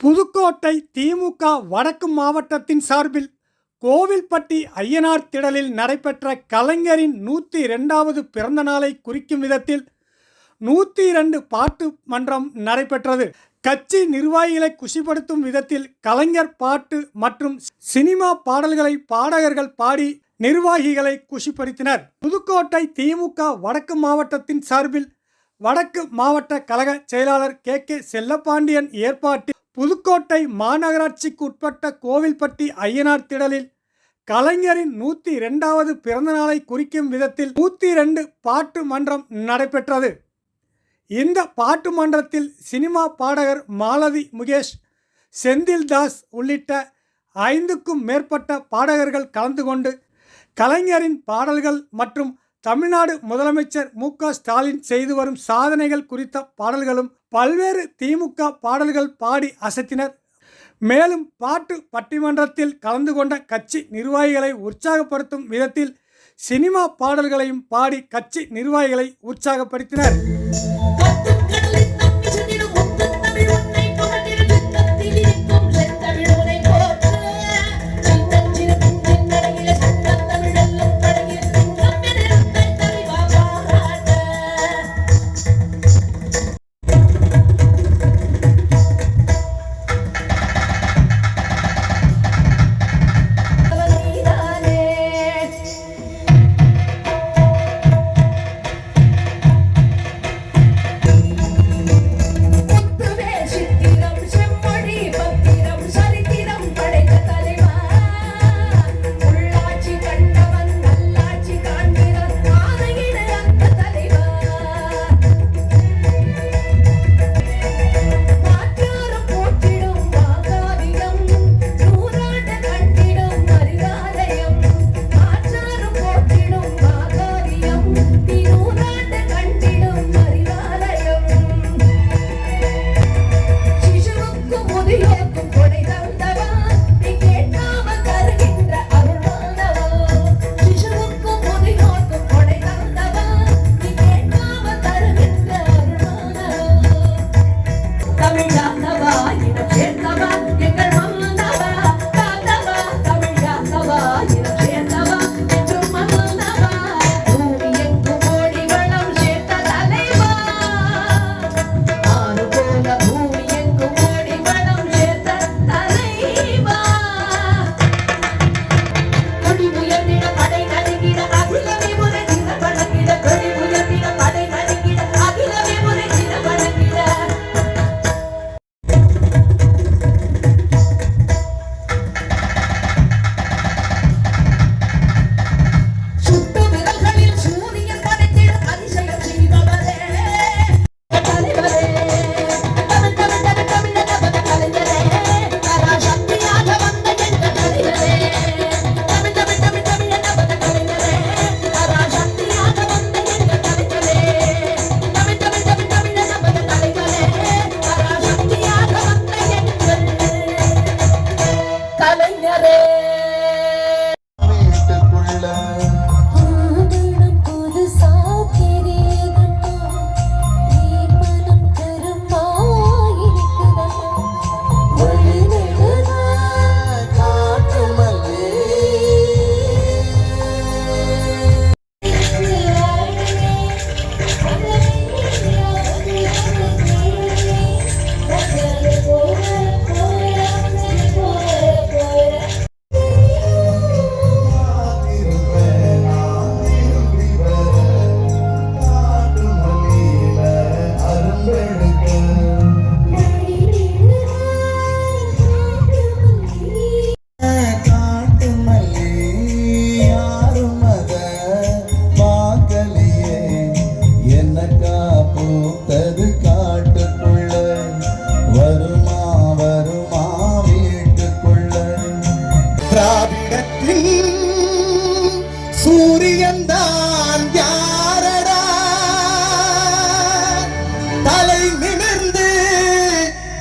புதுக்கோட்டை திமுக வடக்கு மாவட்டத்தின் சார்பில் கோவில்பட்டி ஐயனார் திடலில் நடைபெற்ற கலைஞரின் நூற்றி இரண்டாவது பிறந்த நாளை குறிக்கும் விதத்தில் நூற்றி இரண்டு பாட்டு மன்றம் நடைபெற்றது. கட்சி நிர்வாகிகளை குஷிப்படுத்தும் விதத்தில் கலைஞர் பாட்டு மற்றும் சினிமா பாடல்களை பாடகர்கள் பாடி நிர்வாகிகளை குஷிப்படுத்தினர். புதுக்கோட்டை திமுக வடக்கு மாவட்டத்தின் சார்பில் வடக்கு மாவட்ட கழக செயலாளர் கே கே செல்லப்பாண்டியன் ஏற்பாட்டில் புதுக்கோட்டை மாநகராட்சிக்கு உட்பட்ட கோவில்பட்டி ஐயனார் திடலில் கலைஞரின் நூற்றி இரண்டாவது பிறந்தநாளை குறிக்கும் விதத்தில் நூற்றி ரெண்டு பாட்டு மன்றம் நடைபெற்றது. இந்த பாட்டு மன்றத்தில் சினிமா பாடகர் மாலதி முகேஷ் செந்தில் தாஸ் உள்ளிட்ட ஐந்துக்கும் மேற்பட்ட பாடகர்கள் கலந்து கொண்டு கலைஞரின் பாடல்கள் மற்றும் தமிழ்நாடு முதலமைச்சர் மு க ஸ்டாலின் செய்து வரும் சாதனைகள் குறித்த பாடல்களும் பல்வேறு திமுக பாடல்கள் பாடி அசத்தினர். மேலும் பாட்டு பட்டிமன்றத்தில் கலந்து கொண்ட கட்சி நிர்வாகிகளை உற்சாகப்படுத்தும் விதத்தில் சினிமா பாடல்களையும் பாடி கட்சி நிர்வாகிகளை உற்சாகப்படுத்தினர்.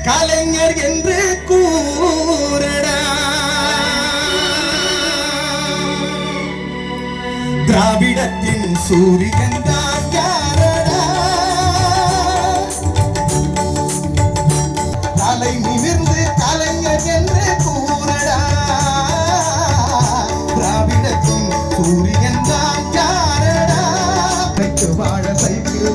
கலைஞர் என்று கூறடா. திராவிடத்தின் சூரியன் தான் யாரடா. தலை நிமிர்ந்து கலைஞர் என்று கூறடா. திராவிடத்தின் சூரியன் தான் யாரடா. வாழ சைக்கிள்